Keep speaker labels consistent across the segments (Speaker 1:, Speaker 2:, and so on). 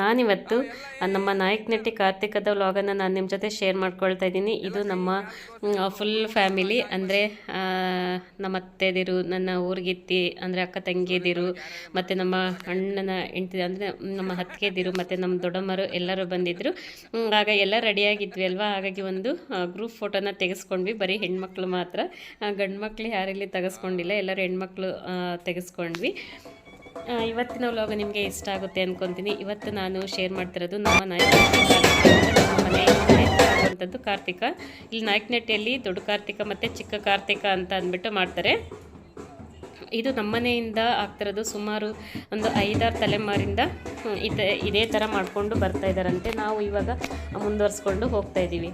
Speaker 1: ನಾನಿವತ್ತು ನಮ್ಮ ನಾಯಕನಟ್ಟಿ ಕಾರ್ತಿಕದ ವ್ಲಾಗನ್ನು ನಾನು ನಿಮ್ಮ ಜೊತೆ ಶೇರ್ ಮಾಡ್ಕೊಳ್ತಾ ಇದ್ದೀನಿ. ಇದು ನಮ್ಮ ಫುಲ್ ಫ್ಯಾಮಿಲಿ ಅಂದರೆ ನಮ್ಮ ಅತ್ತೆದಿರು, ನನ್ನ ಊರಿಗಿತ್ತಿ, ಅಂದರೆ ಅಕ್ಕ ತಂಗಿಯದಿರು ಮತ್ತು ನಮ್ಮ ಅಣ್ಣನ ಹೆಂಡತಿ ಅಂದರೆ ನಮ್ಮ ಹತ್ತಿಗೆದಿರು ಮತ್ತು ನಮ್ಮ ದೊಡ್ಡಮ್ಮರು ಎಲ್ಲರೂ ಬಂದಿದ್ದರು ಆಗ ಎಲ್ಲ ರೆಡಿಯಾಗಿದ್ವಿ ಅಲ್ವಾ? ಹಾಗಾಗಿ ಒಂದು ಗ್ರೂಪ್ ಫೋಟೋನ ತೆಗೆಸ್ಕೊಂಡ್ವಿ. ಬರೀ ಹೆಣ್ಮಕ್ಳು ಮಾತ್ರ. ಗಂಡು ಮಕ್ಳು ಯಾರಿಲ್ಲಿ ತೆಗೆಸ್ಕೊಂಡಿಲ್ಲ, ಎಲ್ಲರೂ ಹೆಣ್ಮಕ್ಳು ತೆಗೆಸ್ಕೊಂಡ್ವಿ. ಇವತ್ತಿನ ವ್ಲಾಗ್ ನಿಮಗೆ ಇಷ್ಟ ಆಗುತ್ತೆ ಅಂದ್ಕೊತೀನಿ ಇವತ್ತು ನಾನು ಶೇರ್ ಮಾಡ್ತಿರೋದು ನಮ್ಮ ಆಗುವಂಥದ್ದು ಕಾರ್ತಿಕ. ಇಲ್ಲಿ ನಾಯಕನಹಟ್ಟಿಯಲ್ಲಿ ದೊಡ್ಡ ಕಾರ್ತಿಕ ಮತ್ತು ಚಿಕ್ಕ ಕಾರ್ತಿಕ ಅಂತ ಅಂದ್ಬಿಟ್ಟು ಮಾಡ್ತಾರೆ. ಇದು ನಮ್ಮನೆಯಿಂದ ಆಗ್ತಿರೋದು ಸುಮಾರು ಒಂದು ಐದಾರು ತಲೆಮಾರಿಂದ ಇದೇ ಥರ ಮಾಡಿಕೊಂಡು ಬರ್ತಾ ಇದ್ದಾರಂತೆ. ನಾವು ಇವಾಗ ಮುಂದುವರಿಸ್ಕೊಂಡು ಹೋಗ್ತಾ ಇದ್ದೀವಿ.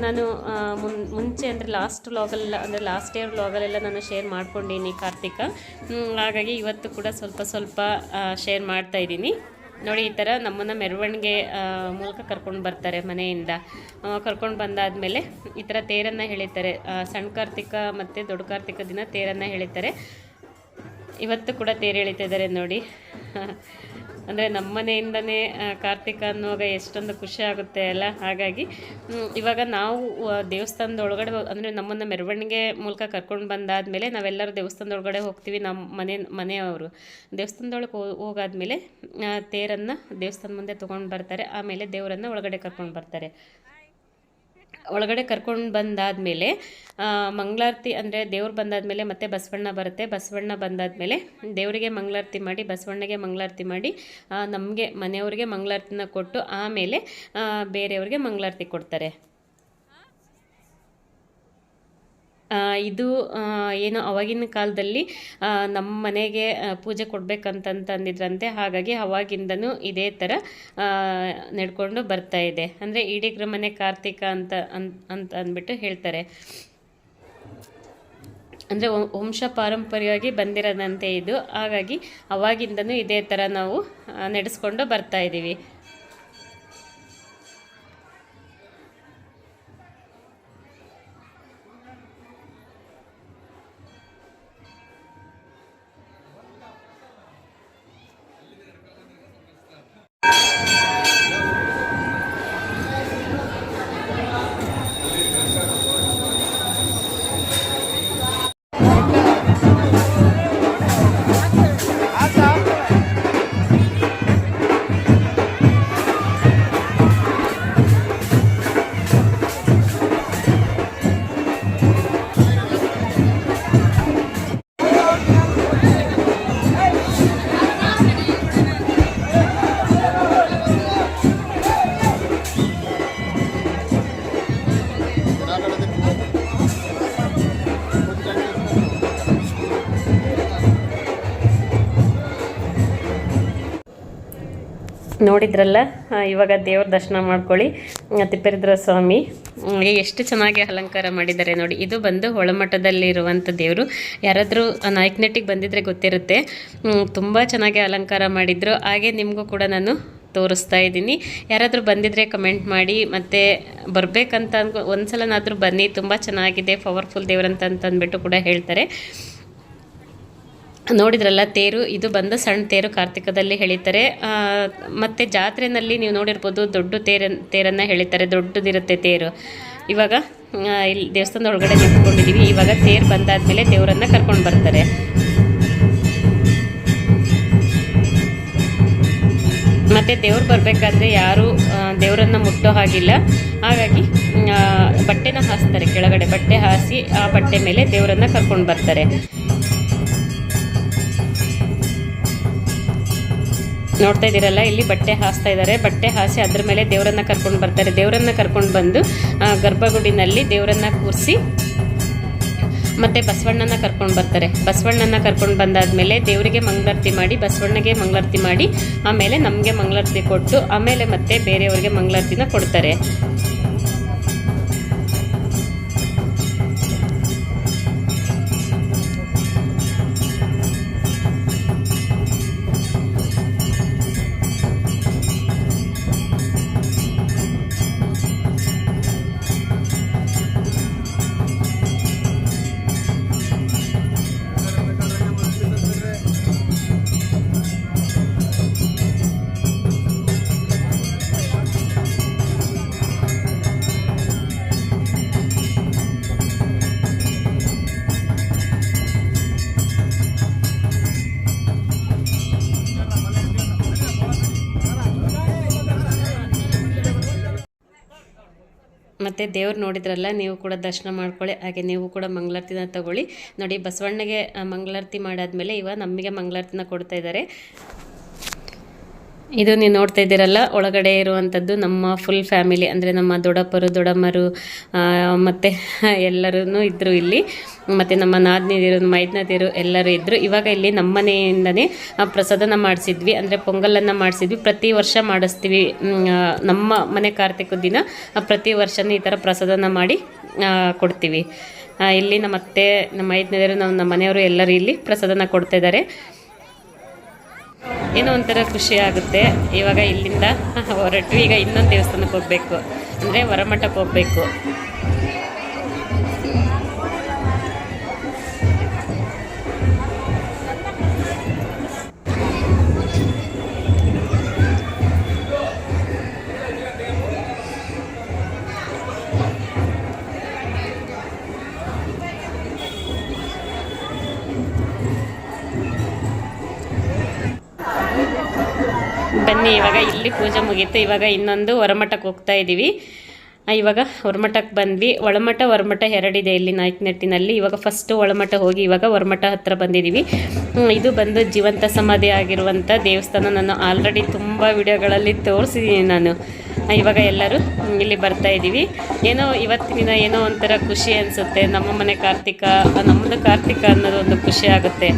Speaker 1: ನಾನು ಮುನ್ ಮುಂಚೆ ಅಂದರೆ ಲಾಸ್ಟ್ ವ್ಲಾಗಲ್ಲ ಅಂದರೆ ಲಾಸ್ಟ್ ಇಯರ್ ವ್ಲಾಗಲ್ಲೆಲ್ಲ ನಾನು ಶೇರ್ ಮಾಡ್ಕೊಂಡೀನಿ ಕಾರ್ತಿಕ. ಹಾಗಾಗಿ ಇವತ್ತು ಕೂಡ ಸ್ವಲ್ಪ ಸ್ವಲ್ಪ ಶೇರ್ ಮಾಡ್ತಾ ಇದ್ದೀನಿ. ನೋಡಿ ಈ ಥರ ನಮ್ಮನ್ನು ಮೆರವಣಿಗೆ ಮೂಲಕ ಕರ್ಕೊಂಡು ಬರ್ತಾರೆ ಮನೆಯಿಂದ. ಕರ್ಕೊಂಡು ಬಂದಾದಮೇಲೆ ಈ ಥರ ತೇರನ್ನು ಎಳಿತಾರೆ. ಆ, ಸಣ್ಣ ಕಾರ್ತಿಕ ಮತ್ತು ದೊಡ್ಡ ಕಾರ್ತಿಕ ದಿನ ತೇರನ್ನು ಎಳಿತಾರೆ. ಇವತ್ತು ಕೂಡ ತೇರು ಎಳಿತಿದ್ದಾರೆ ನೋಡಿ. ಅಂದರೆ ನಮ್ಮ ಮನೆಯಿಂದನೇ ಕಾರ್ತಿಕ ಅನ್ನುವಾಗ ಎಷ್ಟೊಂದು ಖುಷಿ ಆಗುತ್ತೆ ಅಲ್ಲ? ಹಾಗಾಗಿ ಇವಾಗ ನಾವು ದೇವಸ್ಥಾನದ ಒಳಗಡೆ ಅಂದರೆ ನಮ್ಮನ್ನು ಮೆರವಣಿಗೆ ಮೂಲಕ ಕರ್ಕೊಂಡು ಬಂದಾದಮೇಲೆ ನಾವೆಲ್ಲರೂ ದೇವಸ್ಥಾನದ ಒಳಗಡೆ ಹೋಗ್ತೀವಿ ನಮ್ಮ ಮನೆ, ಮನೆಯವರು. ದೇವಸ್ಥಾನದೊಳಗೆ ಹೋಗಾದ ಹೋಗಾದ್ಮೇಲೆ ತೇರನ್ನು ದೇವಸ್ಥಾನ ಮುಂದೆ ತೊಗೊಂಡು ಬರ್ತಾರೆ. ಆಮೇಲೆ ದೇವರನ್ನು ಒಳಗಡೆ ಕರ್ಕೊಂಡು ಬರ್ತಾರೆ. ಒಳಗಡೆ ಕರ್ಕೊಂಡು ಬಂದಾದಮೇಲೆ ಮಂಗಳಾರತಿ ಅಂದರೆ ದೇವ್ರು ಬಂದಾದಮೇಲೆ ಮತ್ತೆ ಬಸವಣ್ಣ ಬರುತ್ತೆ. ಬಸವಣ್ಣ ಬಂದಾದಮೇಲೆ ದೇವರಿಗೆ ಮಂಗಳಾರತಿ ಮಾಡಿ, ಬಸವಣ್ಣಗೆ ಮಂಗಳಾರತಿ ಮಾಡಿ ನಮಗೆ ಮನೆಯವ್ರಿಗೆ ಮಂಗಳಾರತಿನ ಕೊಟ್ಟು ಆಮೇಲೆ ಬೇರೆಯವ್ರಿಗೆ ಮಂಗಳಾರತಿ ಕೊಡ್ತಾರೆ ಆ, ಇದು ಏನು ಅವಾಗಿನ ಕಾಲದಲ್ಲಿ ನಮ್ಮ ಮನೆಗೆ ಪೂಜೆ ಕೊಡಬೇಕಂತಂತಂದಿದ್ರಂತೆ. ಹಾಗಾಗಿ ಅವಾಗಿಂದನೂ ಇದೇ ಥರ ನಡ್ಕೊಂಡು ಬರ್ತಾ ಇದೆ. ಅಂದರೆ ಈಡಿಗ್ರ ಮನೆ ಕಾರ್ತಿಕ ಅಂತ ಅಂತ ಅಂದ್ಬಿಟ್ಟು ಹೇಳ್ತಾರೆ. ಅಂದರೆ ವಂಶ ಪಾರಂಪರ್ಯವಾಗಿ ಬಂದಿರೋದಂತೆ ಇದು. ಹಾಗಾಗಿ ಅವಾಗಿಂದನೂ ಇದೇ ಥರ ನಾವು ನಡೆಸ್ಕೊಂಡು ಬರ್ತಾ ಇದ್ದೀವಿ ನೋಡಿದ್ರಲ್ಲ ಇವಾಗ ದೇವ್ರ ದರ್ಶನ ಮಾಡ್ಕೊಳ್ಳಿ. ತಿಪ್ಪೇರುದ್ರ ಸ್ವಾಮಿ ಎಷ್ಟು ಚೆನ್ನಾಗಿ ಅಲಂಕಾರ ಮಾಡಿದ್ದಾರೆ ನೋಡಿ. ಇದು ಬಂದು ಒಳಮಠದಲ್ಲಿರುವಂಥ ದೇವರು. ಯಾರಾದರೂ ನಾಯಕನಟ್ಟಿಗೆ ಬಂದಿದ್ರೆ ಗೊತ್ತಿರುತ್ತೆ. ತುಂಬ ಚೆನ್ನಾಗಿ ಅಲಂಕಾರ ಮಾಡಿದ್ರು. ಹಾಗೆ ನಿಮಗೂ ಕೂಡ ನಾನು ತೋರಿಸ್ತಾ ಇದ್ದೀನಿ. ಯಾರಾದರೂ ಬಂದಿದ್ರೆ ಕಮೆಂಟ್ ಮಾಡಿ, ಮತ್ತು ಬರಬೇಕಂತ ಅನ್ಕೊ, ಒಂದ್ಸಲನಾದರೂ ಬನ್ನಿ. ತುಂಬ ಚೆನ್ನಾಗಿದೆ, ಪವರ್ಫುಲ್ ದೇವ್ರಂತ ಅಂದ್ಬಿಟ್ಟು ಕೂಡ ಹೇಳ್ತಾರೆ. ನೋಡಿದ್ರಲ್ಲ, ತೇರು, ಇದು ಬಂದು ಸಣ್ಣ ತೇರು ಕಾರ್ತಿಕದಲ್ಲಿ ಎಳಿತಾರೆ ಮತ್ತು ಜಾತ್ರೆಯಲ್ಲಿ ನೀವು ನೋಡಿರ್ಬೋದು ದೊಡ್ಡ ತೇರ ತೇರನ್ನು ಎಳಿತಾರೆ ದೊಡ್ಡದಿರುತ್ತೆ ತೇರು. ಇವಾಗ ಇಲ್ಲಿ ದೇವಸ್ಥಾನದ ಒಳಗಡೆ ನಿಂತ್ಕೊಂಡಿದ್ದೀವಿ ಇವಾಗ ತೇರು ಬಂದಾದ್ಮೇಲೆ ದೇವರನ್ನು ಕರ್ಕೊಂಡು ಬರ್ತಾರೆ. ಮತ್ತು ದೇವ್ರು ಬರಬೇಕಾದ್ರೆ ಯಾರು ದೇವರನ್ನು ಮುಟ್ಟೋ ಹಾಗಿಲ್ಲ. ಹಾಗಾಗಿ ಬಟ್ಟೆನ ಹಾಸ್ತಾರೆ. ಕೆಳಗಡೆ ಬಟ್ಟೆ ಹಾಸಿ, ಆ ಬಟ್ಟೆ ಮೇಲೆ ದೇವರನ್ನು ಕರ್ಕೊಂಡು ಬರ್ತಾರೆ. ನೋಡ್ತಾ ಇದ್ದೀರಲ್ಲ, ಇಲ್ಲಿ ಬಟ್ಟೆ ಹಾಸ್ತಾ ಇದ್ದಾರೆ. ಬಟ್ಟೆ ಹಾಸಿ ಅದ್ರ ಮೇಲೆ ದೇವರನ್ನ ಕರ್ಕೊಂಡು ಬರ್ತಾರೆ. ದೇವರನ್ನ ಕರ್ಕೊಂಡು ಬಂದು ಗರ್ಭಗುಡಿನಲ್ಲಿ ದೇವರನ್ನ ಕೂರಿಸಿ ಮತ್ತೆ ಬಸವಣ್ಣನ ಕರ್ಕೊಂಡು ಬರ್ತಾರೆ. ಬಸವಣ್ಣನ ಕರ್ಕೊಂಡು ಬಂದಾದಮೇಲೆ ದೇವರಿಗೆ ಮಂಗಳಾರತಿ ಮಾಡಿ, ಬಸವಣ್ಣಗೆ ಮಂಗಳಾರತಿ ಮಾಡಿ, ಆಮೇಲೆ ನಮಗೆ ಮಂಗಳಾರತಿ ಕೊಟ್ಟು, ಆಮೇಲೆ ಮತ್ತೆ ಬೇರೆಯವ್ರಿಗೆ ಮಂಗಳಾರತಿನ ಕೊಡ್ತಾರೆ. ಮತ್ತು ದೇವ್ರು ನೋಡಿದ್ರಲ್ಲ, ನೀವು ಕೂಡ ದರ್ಶನ ಮಾಡ್ಕೊಳ್ಳಿ, ಹಾಗೆ ನೀವು ಕೂಡ ಮಂಗಳಾರತಿನ ತಗೊಳ್ಳಿ. ನೋಡಿ, ಬಸವಣ್ಣಗೆ ಮಂಗಳಾರತಿ ಮಾಡಾದ್ಮೇಲೆ ಇವಾಗ ನಮಗೆ ಮಂಗಳಾರತಿನ ಕೊಡ್ತಾ ಇದ್ದಾರೆ ಇದು ನೀವು ನೋಡ್ತಾ ಇದ್ದೀರಲ್ಲ ಒಳಗಡೆ ಇರುವಂಥದ್ದು ನಮ್ಮ ಫುಲ್ ಫ್ಯಾಮಿಲಿ ಅಂದರೆ ನಮ್ಮ ದೊಡ್ಡಪ್ಪರು ದೊಡ್ಡಮ್ಮರು ಮತ್ತು ಎಲ್ಲರೂ ಇದ್ದರು ಇಲ್ಲಿ. ಮತ್ತು ನಮ್ಮ ನಾದಿನಿದಿರು ಮೈದ್ನದಿರು ಎಲ್ಲರೂ ಇದ್ದರು ಇವಾಗ ಇಲ್ಲಿ ನಮ್ಮ ಮನೆಯಿಂದನೇ ಆ, ಪ್ರಸಾದನ ಮಾಡಿಸಿದ್ವಿ. ಅಂದರೆ ಪೊಂಗಲನ್ನು ಮಾಡಿಸಿದ್ವಿ. ಪ್ರತಿ ವರ್ಷ ಮಾಡಿಸ್ತೀವಿ. ನಮ್ಮ ಮನೆ ಕಾರ್ತಿಕ ದಿನ ಪ್ರತಿ ವರ್ಷನೂ ಈ ಥರ ಪ್ರಸಾದನ ಮಾಡಿ ಕೊಡ್ತೀವಿ. ಇಲ್ಲಿ ನಮ್ಮ ಅತ್ತೆ ನಮ್ಮ ಐದನೇದರು ನಮ್ಮ ಮನೆಯವರು ಎಲ್ಲರೂ ಇಲ್ಲಿ ಪ್ರಸಾದನ ಕೊಡ್ತಾ ಇದ್ದಾರೆ. ಏನೋ ಒಂಥರ ಖುಷಿ ಆಗುತ್ತೆ. ಇವಾಗ ಇಲ್ಲಿಂದ ಹೊರಟು ಈಗ ಇನ್ನೊಂದು ದೇವಸ್ಥಾನಕ್ಕೆ ಹೋಗಬೇಕು. ಅಂದರೆ ಹೊರಮಠಕ್ಕೆ ಹೋಗಬೇಕು. ಪೂಜೆ ಮುಗೀತು, ಇವಾಗ ಇನ್ನೊಂದು ಹೊರಮಠಕ್ಕೆ ಹೋಗ್ತಾ ಇದ್ದೀವಿ ಇವಾಗ ಹೊರಮಠಕ್ಕೆ ಬಂದ್ವಿ. ಒಳಮಠ, ಹೊರಮಠ ಎರಡಿದೆ ಇಲ್ಲಿ ನಾಯಕನಟ್ಟಿನಲ್ಲಿ. ಇವಾಗ ಫಸ್ಟು ಒಳಮಠ ಹೋಗಿ ಇವಾಗ ಹೊರಮಠ ಹತ್ರ ಬಂದಿದ್ದೀವಿ ಇದು ಬಂದು ಜೀವಂತ ಸಮಾಧಿ ಆಗಿರುವಂಥ ದೇವಸ್ಥಾನ. ನಾನು ಆಲ್ರೆಡಿ ತುಂಬ ವಿಡಿಯೋಗಳಲ್ಲಿ ತೋರಿಸಿದ್ದೀನಿ ನಾನು. ಇವಾಗ ಎಲ್ಲರೂ ಇಲ್ಲಿ ಬರ್ತಾ ಇದ್ದೀವಿ ಏನೋ ಇವತ್ತಿನ ಏನೋ ಒಂಥರ ಖುಷಿ ಅನಿಸುತ್ತೆ. ನಮ್ಮ ಮನೆ ಕಾರ್ತಿಕ ನಮ್ಮದು ಕಾರ್ತಿಕ ಅನ್ನೋದು ಒಂದು ಖುಷಿ ಆಗುತ್ತೆ.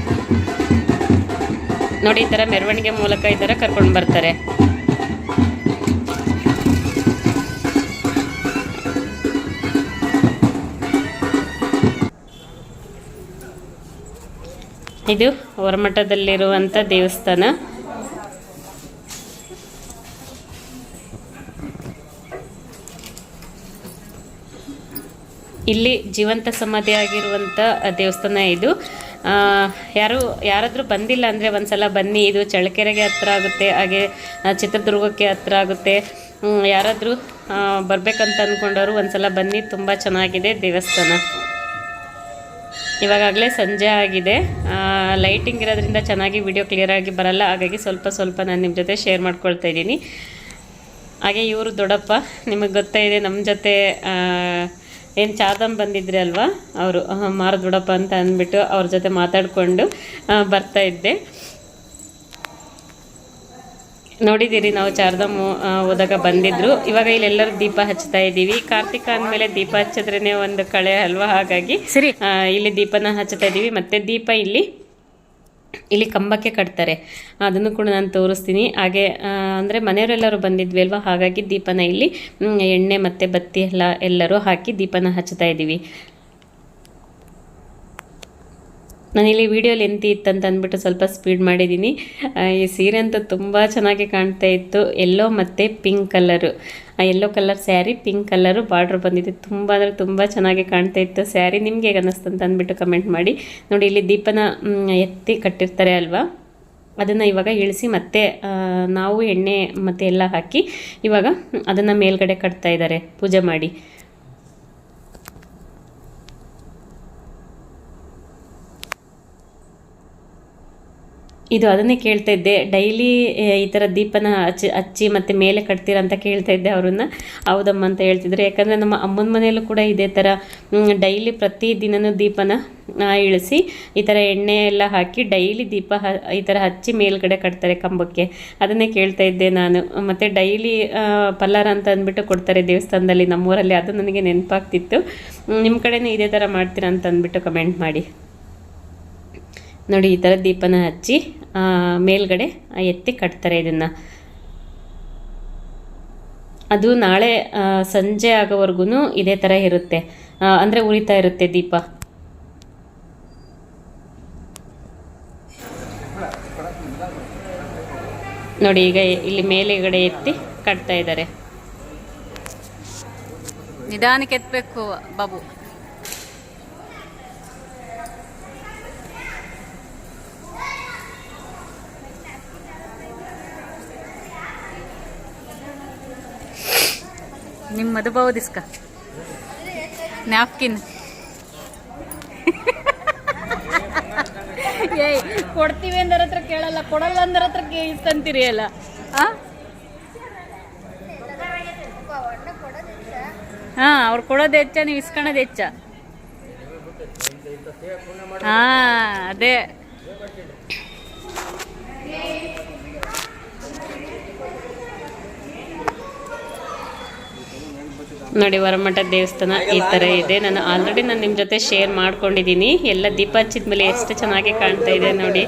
Speaker 1: ನೋಡಿ, ಈ ಥರ ಮೆರವಣಿಗೆ ಮೂಲಕ ಈ ಥರ ಕರ್ಕೊಂಡು ಬರ್ತಾರೆ. ಇದು ಹೊರಮಠದಲ್ಲಿರುವಂಥ ದೇವಸ್ಥಾನ. ಇಲ್ಲಿ ಜೀವಂತ ಸಮಾಧಿ ಆಗಿರುವಂಥ ದೇವಸ್ಥಾನ ಇದು. ಯಾರು, ಯಾರಾದರೂ ಬಂದಿಲ್ಲ ಅಂದರೆ ಒಂದ್ಸಲ ಬನ್ನಿ, ಇದು ಚಳ್ಳಕೆರೆಗೆ ಹತ್ರ ಆಗುತ್ತೆ, ಹಾಗೆ ಚಿತ್ರದುರ್ಗಕ್ಕೆ ಹತ್ರ ಆಗುತ್ತೆ. ಯಾರಾದರೂ ಬರಬೇಕಂತ ಅಂದ್ಕೊಂಡವರು ಒಂದ್ಸಲ ಬನ್ನಿ, ತುಂಬ ಚೆನ್ನಾಗಿದೆ ದೇವಸ್ಥಾನ. ಇವಾಗಲೇ ಸಂಜೆ ಆಗಿದೆ. ಲೈಟಿಂಗ್ ಇರೋದ್ರಿಂದ ಚೆನ್ನಾಗಿ ವಿಡಿಯೋ ಕ್ಲಿಯರಾಗಿ ಬರಲ್ಲ. ಹಾಗಾಗಿ ಸ್ವಲ್ಪ ಸ್ವಲ್ಪ ನಾನು ನಿಮ್ಮ ಜೊತೆ ಶೇರ್ ಮಾಡ್ಕೊಳ್ತಾ ಇದ್ದೀನಿ. ಹಾಗೆ ಇವರು ದೊಡ್ಡಪ್ಪ, ನಿಮಗೆ ಗೊತ್ತಾ ಇದೆ ನಮ್ಮ ಜೊತೆ ಏನು ಚಾದಮ್ ಬಂದಿದ್ರಿ ಅಲ್ವಾ? ಅವರು ಮಾರ ದೊಡ್ಡಪ್ಪ ಅಂತ ಅಂದ್ಬಿಟ್ಟು ಅವ್ರ ಜೊತೆ ಮಾತಾಡಿಕೊಂಡು ಬರ್ತಾ ಇದ್ದೆ. ನೋಡಿದ್ದೀರಿ ನಾವು ಚಾರ್ಧಾಮು ಹೋದಾಗ ಬಂದಿದ್ರು. ಇವಾಗ ಇಲ್ಲೆಲ್ಲರೂ ದೀಪ ಹಚ್ತಾ ಇದ್ದೀವಿ. ಕಾರ್ತಿಕ ಅಂದಮೇಲೆ ದೀಪ ಹಚ್ಚಿದ್ರೇನೆ ಒಂದು ಕಳೆ ಅಲ್ವಾ? ಹಾಗಾಗಿ ಸರಿ. ಇಲ್ಲಿ ದೀಪನ ಹಚ್ತಾ ಇದ್ದೀವಿ. ಮತ್ತೆ ದೀಪ ಇಲ್ಲಿ ಇಲ್ಲಿ ಕಂಬಕ್ಕೆ ಕಟ್ತಾರೆ. ಅದನ್ನು ಕೂಡ ನಾನು ತೋರಿಸ್ತೀನಿ. ಹಾಗೆ ಅಂದರೆ ಮನೆಯವರೆಲ್ಲರೂ ಬಂದಿದ್ವಿ ಅಲ್ವಾ? ಹಾಗಾಗಿ ದೀಪನ ಇಲ್ಲಿ ಎಣ್ಣೆ ಮತ್ತು ಬತ್ತಿ ಎಲ್ಲ ಎಲ್ಲರೂ ಹಾಕಿ ದೀಪನ ಹಚ್ತಾ ಇದ್ದೀವಿ. ನಾನಿಲ್ಲಿ ವಿಡಿಯೋ ಲೆಂತಿ ಇತ್ತಂತ ಅಂದ್ಬಿಟ್ಟು ಸ್ವಲ್ಪ ಸ್ಪೀಡ್ ಮಾಡಿದ್ದೀನಿ ಈ ಸೀರೆ ಅಂತೂ ತುಂಬ ಚೆನ್ನಾಗಿ ಕಾಣ್ತಾ ಇತ್ತು. ಎಲ್ಲೋ ಮತ್ತು pink colour yellow colour sari pink colour border ಬಂದಿದೆ. ತುಂಬ ಅಂದರೆ ತುಂಬ ಚೆನ್ನಾಗಿ ಕಾಣ್ತಾ ಇತ್ತು ಸ್ಯಾರಿ ನಿಮಗೆ ಹೇಗೆ ಅನ್ನಿಸ್ತು ಅಂತ ಅಂದ್ಬಿಟ್ಟು ಕಮೆಂಟ್ ಮಾಡಿ. ನೋಡಿ, ಇಲ್ಲಿ ದೀಪನ ಎತ್ತಿ ಕಟ್ಟಿರ್ತಾರೆ ಅಲ್ವಾ? ಅದನ್ನು ಇವಾಗ ಇಳಿಸಿ ಮತ್ತೆ ನಾವು ಎಣ್ಣೆ ಮತ್ತು ಎಲ್ಲ ಹಾಕಿ ಇವಾಗ ಅದನ್ನು ಮೇಲ್ಗಡೆ ಕಟ್ತಾ ಇದ್ದಾರೆ. ಪೂಜೆ ಮಾಡಿ. ಇದು ಅದನ್ನೇ ಕೇಳ್ತಾ ಇದ್ದೆ. ಡೈಲಿ ಈ ಥರ ದೀಪನ ಹಚ್ಚಿ ಹಚ್ಚಿ ಮತ್ತು ಮೇಲೆ ಕಟ್ತೀರ ಅಂತ ಕೇಳ್ತಾ ಇದ್ದೆ ಅವ್ರನ್ನ. ಹೌದಮ್ಮ ಅಂತ ಹೇಳ್ತಿದ್ರು. ಯಾಕಂದರೆ ನಮ್ಮ ಅಮ್ಮನ ಮನೆಯಲ್ಲೂ ಕೂಡ ಇದೇ ಥರ ಡೈಲಿ ಪ್ರತಿ ದಿನನೂ ದೀಪನ ಇಳಿಸಿ, ಈ ಥರ ಎಣ್ಣೆ ಎಲ್ಲ ಹಾಕಿ ಡೈಲಿ ದೀಪ ಹ, ಈ ಥರ ಹಚ್ಚಿ ಮೇಲ್ಗಡೆ ಕಟ್ತಾರೆ ಕಂಬಕ್ಕೆ. ಅದನ್ನೇ ಕೇಳ್ತಾ ಇದ್ದೆ ನಾನು. ಮತ್ತು ಡೈಲಿ ಪಲ್ಲಾರ ಅಂತ ಅಂದ್ಬಿಟ್ಟು ಕೊಡ್ತಾರೆ ದೇವಸ್ಥಾನದಲ್ಲಿ ನಮ್ಮೂರಲ್ಲಿ. ಅದು ನನಗೆ ನೆನಪಾಗ್ತಿತ್ತು. ನಿಮ್ಮ ಕಡೆನೂ ಇದೇ ಥರ ಮಾಡ್ತೀರಾ ಅಂತ ಅಂದ್ಬಿಟ್ಟು ಕಮೆಂಟ್ ಮಾಡಿ. ನೋಡಿ, ಈ ಥರ ದೀಪನ ಹಚ್ಚಿ ಮೇಲ್ಗಡೆ ಎತ್ತಿ ಕಟ್ತಾರೆ ಇದನ್ನು. ಅದು ನಾಳೆ ಸಂಜೆ ಆಗೋವರೆಗೂ ಇದೇ ಥರ ಇರುತ್ತೆ. ಅಂದರೆ ಉರಿತಾ ಇರುತ್ತೆ ದೀಪ. ನೋಡಿ, ಈಗ ಇಲ್ಲಿ ಮೇಲೆಗಡೆ ಎತ್ತಿ ಕಟ್ತಾ ಇದ್ದಾರೆ.
Speaker 2: ನಿಧಾನಕ್ಕೆ ಎತ್ತಬೇಕು ಬಾಬು. ನಿಮ್ಮ ಮಧುಬಾವು ದಿಸ್ಕ ನ್ಯಾಪ್ಕಿನ್. ಏಯ್, ಕೊಡ್ತೀವಿ ಅಂದ್ರ ಹತ್ರ ಕೇಳಲ್ಲ, ಕೊಡಲ್ಲ ಅಂದ್ರ ಹತ್ರ ಇಸ್ಕೊಂತೀರಿ ಅಲ್ಲ. ಹಾ, ಅವ್ರು ಕೊಡೋದು ಹೆಚ್ಚ ನೀವು ಇಸ್ಕೊಳೋದು ಹೆಚ್ಚ ಹಾ, ಅದೇ.
Speaker 1: ನೋಡಿ ವರಮಠ ದೇವಸ್ಥಾನ ಈ ಥರ ಇದೆ. ನಾನು ಆಲ್ರೆಡಿ ನಾನು ನಿಮ್ಮ ಜೊತೆ ಶೇರ್ ಮಾಡ್ಕೊಂಡಿದ್ದೀನಿ ಎಲ್ಲ ದೀಪ ಹಚ್ಚಿದ ಮೇಲೆ ಎಷ್ಟು ಚೆನ್ನಾಗಿ ಕಾಣ್ತಾ ಇದೆ ನೋಡಿ.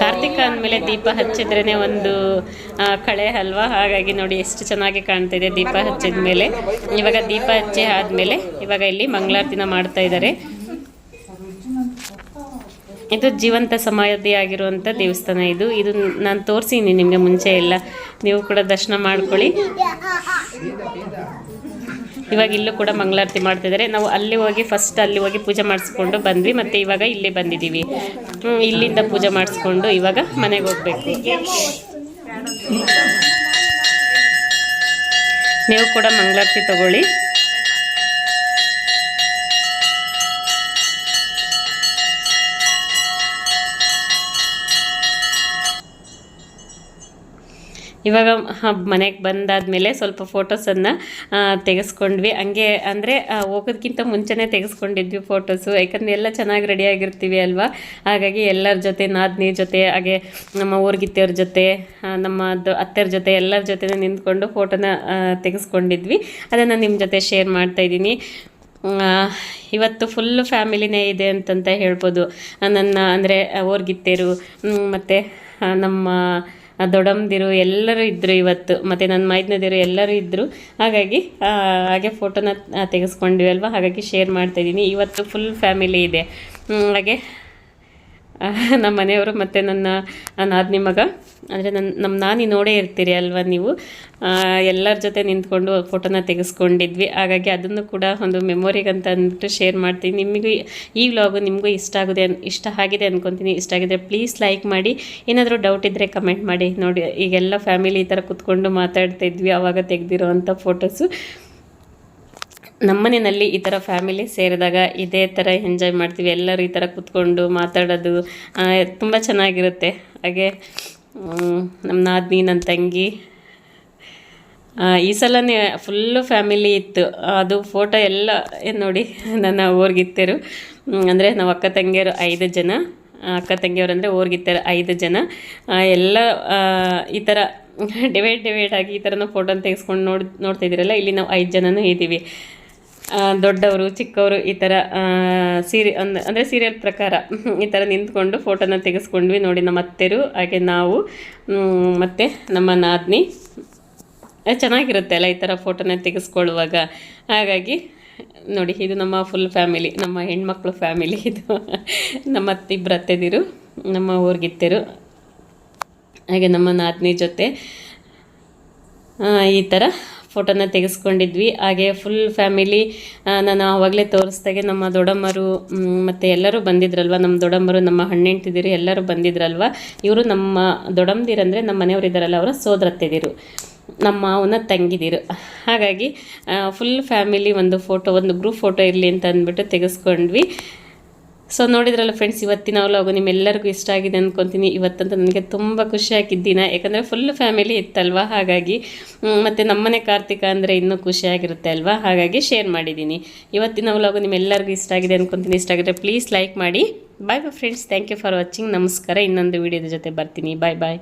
Speaker 1: ಕಾರ್ತಿಕ ಅಂದಮೇಲೆ ದೀಪ ಹಚ್ಚಿದ್ರೇ ಒಂದು ಕಳೆ ಅಲ್ವಾ? ಹಾಗಾಗಿ ನೋಡಿ ಎಷ್ಟು ಚೆನ್ನಾಗಿ ಕಾಣ್ತಾ ಇದೆ ದೀಪ ಹಚ್ಚಿದ ಮೇಲೆ ಇವಾಗ ದೀಪ ಹಚ್ಚಿ ಆದಮೇಲೆ ಇವಾಗ ಇಲ್ಲಿ ಮಂಗಳಾರತಿನ ಮಾಡ್ತಾ ಇದ್ದಾರೆ. ಇದು ಜೀವಂತ ಸಮಾಧಿ ಆಗಿರುವಂಥ ದೇವಸ್ಥಾನ ಇದು. ಇದು ನಾನು ತೋರಿಸಿನಿ ನಿಮಗೆ ಮುಂಚೆ ಎಲ್ಲ. ನೀವು ಕೂಡ ದರ್ಶನ ಮಾಡ್ಕೊಳ್ಳಿ. ಇವಾಗ ಇಲ್ಲೂ ಕೂಡ ಮಂಗಳಾರತಿ ಮಾಡ್ತಿದ್ದಾರೆ. ನಾವು ಅಲ್ಲಿ ಹೋಗಿ ಫಸ್ಟ್ ಅಲ್ಲಿ ಹೋಗಿ ಪೂಜೆ ಮಾಡಿಸ್ಕೊಂಡು ಬಂದ್ವಿ. ಮತ್ತೆ ಇವಾಗ ಇಲ್ಲಿ ಬಂದಿದ್ದೀವಿ. ಇಲ್ಲಿಂದ ಪೂಜೆ ಮಾಡಿಸ್ಕೊಂಡು ಇವಾಗ ಮನೆಗೆ ಹೋಗ್ಬೇಕು. ನೀವು ಕೂಡ ಮಂಗಳಾರತಿ ತಗೊಳ್ಳಿ. ಇವಾಗ ಮನೆಗೆ ಬಂದಾದಮೇಲೆ ಸ್ವಲ್ಪ ಫೋಟೋಸನ್ನು ತೆಗೆಸ್ಕೊಂಡ್ವಿ. ಹಂಗೆ ಅಂದರೆ ಹೋಗೋದಕ್ಕಿಂತ ಮುಂಚೆನೇ ತೆಗೆಸ್ಕೊಂಡಿದ್ವಿ ಫೋಟೋಸು ಯಾಕಂದರೆ ಎಲ್ಲ ಚೆನ್ನಾಗಿ ರೆಡಿಯಾಗಿರ್ತೀವಿ ಅಲ್ವಾ? ಹಾಗಾಗಿ ಎಲ್ಲರ ಜೊತೆ, ನಾದಿನಿ ಜೊತೆ, ಹಾಗೆ ನಮ್ಮ ಊರ್ಗಿತ್ತಿಯವ್ರ ಜೊತೆ ನಮ್ಮ ಅತ್ತೆಯವ್ರ ಜೊತೆ, ಎಲ್ಲರ ಜೊತೆ ನಿಂತ್ಕೊಂಡು ಫೋಟೋನ ತೆಗೆಸ್ಕೊಂಡಿದ್ವಿ. ಅದನ್ನು ನಿಮ್ಮ ಜೊತೆ ಶೇರ್ ಮಾಡ್ತಾಯಿದ್ದೀನಿ ಇವತ್ತು ಫುಲ್ ಫ್ಯಾಮಿಲಿನೇ ಇದೆ ಅಂತಂತ ಹೇಳ್ಬೋದು. ನನ್ನ, ಅಂದರೆ ಓರ್ಗಿತ್ತೇರು ಮತ್ತು ನಮ್ಮ ದೊಡ್ಡಮ್ಮದಿರು ಎಲ್ಲರೂ ಇದ್ದರು ಇವತ್ತು, ಮತ್ತು ನನ್ನ ಮೈದ್ನದಿರು ಎಲ್ಲರೂ ಇದ್ದರು ಹಾಗಾಗಿ ಹಾಗೆ ಫೋಟೋನ ತೆಗೆಸ್ಕೊಂಡಿವಲ್ವ ಹಾಗಾಗಿ ಶೇರ್ ಮಾಡ್ತಾಯಿದ್ದೀನಿ ಇವತ್ತು ಫುಲ್ ಫ್ಯಾಮಿಲಿ ಇದೆ. ಹಾಗೆ ನಮ್ಮ ಮನೆಯವರು ಮತ್ತು ನನ್ನ ನಾದಿನಿ ಮಗ. ಅಂದರೆ ನನ್ನ ನಮ್ಮ ನಾನಿ ನೋಡೇ ಇರ್ತೀರಿ ಅಲ್ವಾ ನೀವು? ಎಲ್ಲರ ಜೊತೆ ನಿಂತ್ಕೊಂಡು ಫೋಟೋನ ತೆಗೆಸ್ಕೊಂಡಿದ್ವಿ. ಹಾಗಾಗಿ ಅದನ್ನು ಕೂಡ ಒಂದು ಮೆಮೊರಿಗಂತ ಅಂದ್ಬಿಟ್ಟು ಶೇರ್ ಮಾಡ್ತೀನಿ. ನಿಮಗೂ ಈ ವ್ಲಾಗು ನಿಮಗೂ ಇಷ್ಟ ಆಗಿದೆ ಇಷ್ಟ ಆಗಿದೆ ಅಂದ್ಕೊತೀನಿ ಇಷ್ಟ ಆಗಿದ್ರೆ ಪ್ಲೀಸ್ ಲೈಕ್ ಮಾಡಿ. ಏನಾದರೂ ಡೌಟ್ ಇದ್ದರೆ ಕಮೆಂಟ್ ಮಾಡಿ. ನೋಡಿ, ಈಗೆಲ್ಲ ಫ್ಯಾಮಿಲಿ ಈ ಥರ ಕುತ್ಕೊಂಡು ಮಾತಾಡ್ತಾ ಇದ್ವಿ ಆವಾಗ ತೆಗೆದಿರೋ ಅಂಥ ಫೋಟೋಸು ನಮ್ಮನೆಯಲ್ಲಿ ಈ ಥರ ಫ್ಯಾಮಿಲಿ ಸೇರಿದಾಗ ಇದೇ ಥರ ಎಂಜಾಯ್ ಮಾಡ್ತೀವಿ. ಎಲ್ಲರೂ ಈ ಥರ ಕೂತ್ಕೊಂಡು ಮಾತಾಡೋದು ತುಂಬ ಚೆನ್ನಾಗಿರುತ್ತೆ. ಹಾಗೆ ನಮ್ಮ ನಾದಿನಿ, ನನ್ನ ತಂಗಿ ಈ ಸಲನೇ ಫುಲ್ಲು ಫ್ಯಾಮಿಲಿ ಇತ್ತು. ಅದು ಫೋಟೋ ಎಲ್ಲ ನೋಡಿ ನನ್ನ ಓರ್ಗಿತ್ತರು ಅಂದರೆ ನಾವು ಅಕ್ಕ ತಂಗಿಯರು ಐದು ಜನ. ಅಕ್ಕ ತಂಗಿಯವರಂದರೆ ಊರ್ಗಿತ್ತರು ಐದು ಜನ. ಎಲ್ಲ ಈ ಥರ ಡಿವೈಡ್ ಡಿವೈಡ್ ಆಗಿ ಈ ಥರನೂ ಫೋಟೋನ ತೆಗೆಸ್ಕೊಂಡು ನೋಡಿ, ನೋಡ್ತಾ ಇದ್ದೀರಲ್ಲ, ಇಲ್ಲಿ ನಾವು ಐದು ಜನನೂ ಇದ್ದೀವಿ. ದೊಡ್ಡವರು, ಚಿಕ್ಕವರು ಈ ಥರ ಸೀರೆ, ಅಂದ, ಅಂದರೆ ಸೀರಿಯಲ್ ಪ್ರಕಾರ ಈ ಥರ ನಿಂತ್ಕೊಂಡು ಫೋಟೋನ ತೆಗೆಸ್ಕೊಂಡ್ವಿ ನೋಡಿ ನಮ್ಮ ಅತ್ತೆರು, ಹಾಗೆ ನಾವು ಮತ್ತು ನಮ್ಮ ನಾದಿನಿ. ಚೆನ್ನಾಗಿರುತ್ತೆ ಅಲ್ಲ ಈ ಥರ ಫೋಟೋನ ತೆಗೆಸ್ಕೊಳ್ಳುವಾಗ. ಹಾಗಾಗಿ, ನೋಡಿ ಇದು ನಮ್ಮ ಫುಲ್ ಫ್ಯಾಮಿಲಿ ನಮ್ಮ ಹೆಣ್ಮಕ್ಳು ಫ್ಯಾಮಿಲಿ ಇದು. ನಮ್ಮ ಅತ್ತೆ ಇಬ್ಬರು ಅತ್ತೆದಿರು, ನಮ್ಮ ಊರ್ಗಿತ್ತೆರು, ಹಾಗೆ ನಮ್ಮ ನಾದಿನಿ ಜೊತೆ ಈ ಥರ ಫೋಟೋನ ತೆಗೆಸ್ಕೊಂಡಿದ್ವಿ. ಹಾಗೆ ಫುಲ್ ಫ್ಯಾಮಿಲಿ ನಾನು ಆವಾಗಲೇ ತೋರಿಸ್ದಾಗೆ ನಮ್ಮ ದೊಡ್ಡಮ್ಮರು ಮತ್ತು ಎಲ್ಲರೂ ಬಂದಿದ್ರಲ್ವ? ನಮ್ಮ ದೊಡ್ಡಮ್ಮರು, ನಮ್ಮ ಹಣ್ಣೆಂಟಿದಿರು ಎಲ್ಲರೂ ಬಂದಿದ್ರಲ್ವ? ಇವರು ನಮ್ಮ ದೊಡ್ಡಮ್ಮದಿರಂದರೆ ನಮ್ಮ ಮನೆಯವರು ಇದ್ದಾರಲ್ಲ ಅವರ ಸೋದರತ್ತೆದಿರು. ನಮ್ಮ ಮಾವನ ತಂಗಿದಿರು. ಹಾಗಾಗಿ ಫುಲ್ ಫ್ಯಾಮಿಲಿ ಒಂದು ಫೋಟೋ ಒಂದು ಗ್ರೂಪ್ ಫೋಟೋ ಇರಲಿ ಅಂತ ಅಂದ್ಬಿಟ್ಟು ತೆಗೆಸ್ಕೊಂಡ್ವಿ. ಸೊ ನೋಡಿದ್ರಲ್ಲ ಫ್ರೆಂಡ್ಸ್ ಇವತ್ತಿನ ವ್ಲಾಗು ನಿಮ್ಮೆಲ್ಲರಿಗೂ ಇಷ್ಟ ಆಗಿದೆ ಅಂದ್ಕೊತೀನಿ ಇವತ್ತಂತೂ ನನಗೆ ತುಂಬ ಖುಷಿ ದಿನ ಯಾಕಂದರೆ ಫುಲ್ ಫ್ಯಾಮಿಲಿ ಇತ್ತಲ್ವ? ಹಾಗಾಗಿ ಮತ್ತು ನಮ್ಮನೆ ಕಾರ್ತಿಕ ಅಂದರೆ ಇನ್ನೂ ಖುಷಿಯಾಗಿರುತ್ತೆ ಅಲ್ವಾ? ಹಾಗಾಗಿ ಶೇರ್ ಮಾಡಿದ್ದೀನಿ. ಇವತ್ತಿನ ವ್ಲಾಗು ನಿಮ್ಮೆಲ್ಲರಿಗೂ ಇಷ್ಟ ಆಗಿದೆ ಅಂದ್ಕೊತೀನಿ ಇಷ್ಟ ಆಗಿದ್ರೆ ಪ್ಲೀಸ್ ಲೈಕ್ ಮಾಡಿ. Bye bye friends thank you for watching ನಮಸ್ಕಾರ. ಇನ್ನೊಂದು ವೀಡಿಯೋದ ಜೊತೆ ಬರ್ತೀನಿ. ಬಾಯ್ ಬಾಯ್